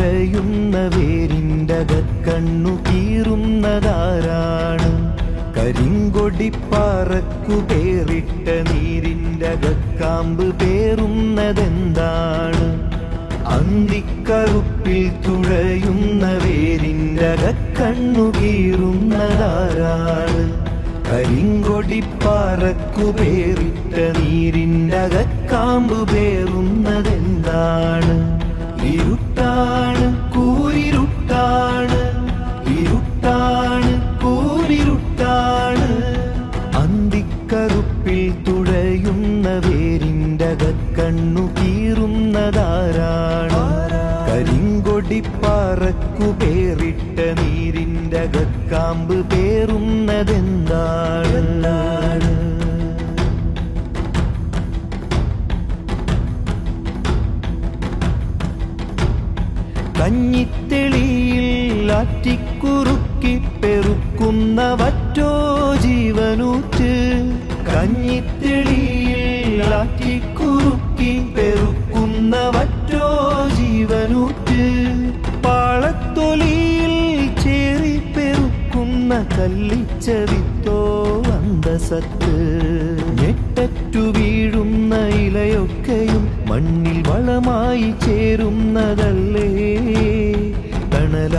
തുഴയുന്ന വേരിന്റെ കണ്ണു കീറുന്നതാരാണ് കരിങ്കൊടിപ്പാറക്കു പേറിട്ട നീരിന്റെ കാമ്പ് പേറുന്നതെന്താണ്? അന്തിക്കറുപ്പിൽ തുഴയുന്ന വേരിന്റെ കണ്ണു കീറുന്നതാരാണ് കരിങ്കൊടിപ്പാറക്കു പേറിട്ട നീരിന്റെ കാമ്പ് കൂരിരുട്ടാണ് അന്തിക്കറുപ്പിൽ തുഴയുന്ന വേരിന്റെ കണ്ണു കീറുന്നതാരാണ് കരിങ്കൊടിപ്പാറക്കു പേറിട്ട നീരിന്റെ കാമ്പ് പേറുന്നതെന്താണ്? കഞ്ഞിത്തെളിയിൽ ആറ്റിക്കുറുക്കി പെറുക്കുന്നവറ്റോ ജീവനൂറ്റ് കഞ്ഞിത്തെളിയിൽ ആറ്റിക്കുറുക്കി പെറുക്കുന്ന വറ്റോ ജീവനൂറ്റ് പാളത്തൊലിയിൽ ചേറി പെറുക്കുന്ന കല്ലിച്ചവിത്തോ അന്തസത്ത് ഞെട്ടറ്റു വീഴുന്ന ഇലയൊക്കെയും മണ്ണിൽ വളമായി ചേരുന്നതല്ലേ?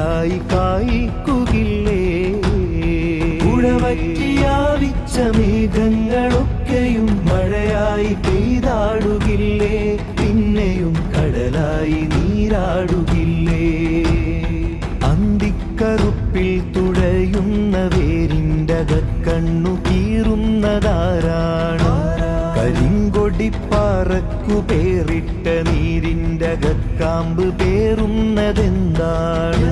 തണലായി കായ്ക്കുകില്ലേ? ഉഴവറ്റിയാവിച്ച മേഘങ്ങളൊക്കെയും കരിങ്കൊടിപ്പാറക്കു പേറിട്ട നീരിന്റെ അകക്കാമ്പ് പേറുന്നതെന്താണ്?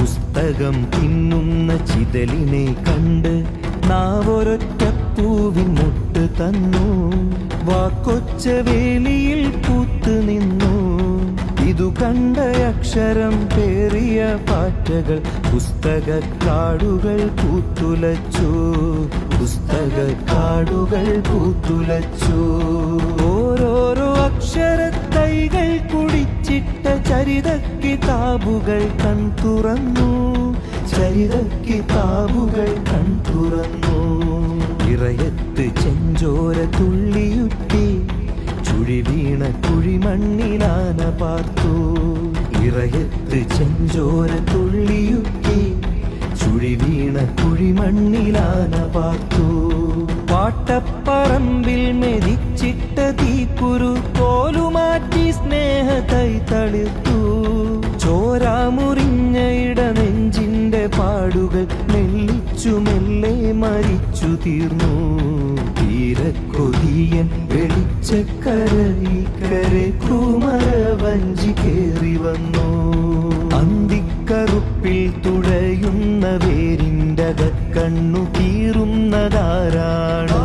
പുസ്തകം തിന്നുന്ന ചിതലിനെ കണ്ട് നാവൊരൊറ്റ പൂവിൻ മുട്ട് തന്നു. വാക്കൊച്ച വേലിയിൽ പൂത്ത് നിന്നു. കണ്ട അക്ഷരം പേറിയ പാറ്റകൾ പുസ്തക കാടുകൾ പൂത്തുലച്ചു. പുസ്തക കാടുകൾ പൂത്തുലച്ചു. ഓരോരോ അക്ഷരത്തൈകൾ കുടിച്ചിട്ട ചരിതക്കി കിതാബുകൾ കൺ തുറന്നു. ചരിതക്കി കിതാബുകൾ കൺ തുറന്നു. ഇറയത്ത് ചെഞ്ചോര തുള്ളിയുറ്റി ചുഴി വീണ കുഴിമണ്ണിലാന പാർത്തു. ഇറയത്ത് ചെഞ്ചോര തുള്ളിയുക്കി ചുഴി വീണ കുഴിമണ്ണിലാന പാർത്തു. പാട്ടപ്പറമ്പിൽ മെതിച്ചിട്ട തീക്കുരു കോലുമാറ്റി സ്നേഹതൈ തളിർത്തു. ചോരാമുറിഞ്ഞ ഇട നെഞ്ചിന്റെ പാടുകൾ മെല്ലിച്ചു മെല്ലെ മരിച്ചു തീർന്നു. കുമര വഞ്ചി കേറി വന്നു. അന്തിക്കറുപ്പിൽ തുഴയുന്ന വേരിന്റെ കണ്ണു കീറുന്നതാരാണ്?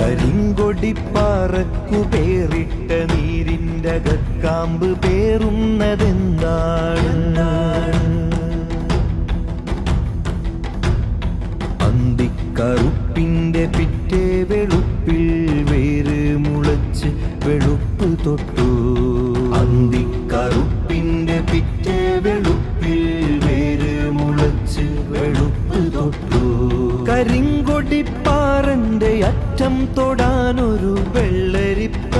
കരിങ്കൊടിപ്പാറക്കു പേറിട്ട നീരിന്റെ കാമ്പ് പേറുന്നതെന്താണ്? അന്തിക്കറുപ്പിന്റെ പിറ്റേ വെളുപ്പിൽ തൊട്ടു. അന്തിക്കറുപ്പിന്റെ പിറ്റേ വെളുപ്പിൽ വേര് മുളച്ച് വെളുപ്പ് തൊട്ടു. കരിങ്കൊടിപ്പാറന്റെ അറ്റം തൊടാനൊരു വെള്ളരിപ്രാവ്